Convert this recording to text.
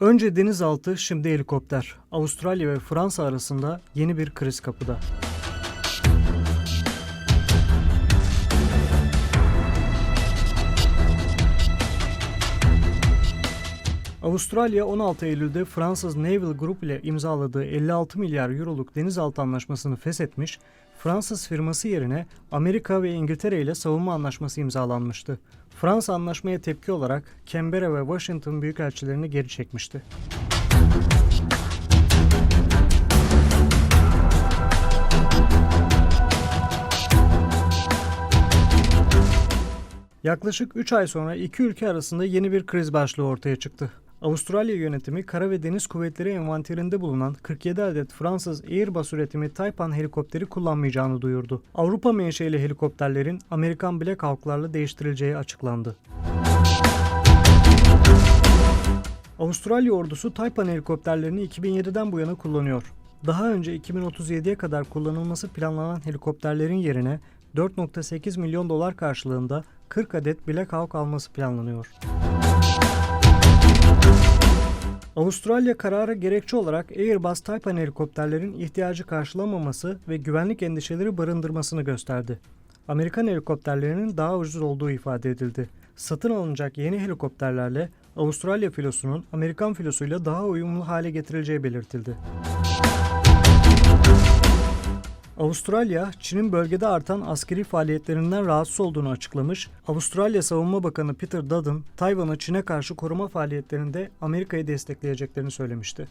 Önce denizaltı, şimdi helikopter. Avustralya ve Fransa arasında yeni bir kriz kapıda. Avustralya 16 Eylül'de Fransız Naval Group ile imzaladığı 56 milyar euroluk denizaltı anlaşmasını feshetmiş, Fransız firması yerine Amerika ve İngiltere ile savunma anlaşması imzalanmıştı. Fransa anlaşmaya tepki olarak Canberra ve Washington büyükelçilerini geri çekmişti. Yaklaşık 3 ay sonra iki ülke arasında yeni bir kriz başlığı ortaya çıktı. Avustralya yönetimi kara ve deniz kuvvetleri envanterinde bulunan 47 adet Fransız Airbus üretimi Taypan helikopteri kullanmayacağını duyurdu. Avrupa menşeli helikopterlerin Amerikan Black Hawk'larla değiştirileceği açıklandı. Avustralya ordusu Taypan helikopterlerini 2007'den bu yana kullanıyor. Daha önce 2037'ye kadar kullanılması planlanan helikopterlerin yerine 4.8 milyon dolar karşılığında 40 adet Black Hawk alması planlanıyor. Avustralya kararı gerekçe olarak Airbus Taypan helikopterlerin ihtiyacı karşılamaması ve güvenlik endişeleri barındırmasını gösterdi. Amerikan helikopterlerinin daha ucuz olduğu ifade edildi. Satın alınacak yeni helikopterlerle Avustralya filosunun Amerikan filosuyla daha uyumlu hale getirileceği belirtildi. Avustralya, Çin'in bölgede artan askeri faaliyetlerinden rahatsız olduğunu açıklamış, Avustralya Savunma Bakanı Peter Dutton, Tayvan'ı Çin'e karşı koruma faaliyetlerinde Amerika'yı destekleyeceklerini söylemişti.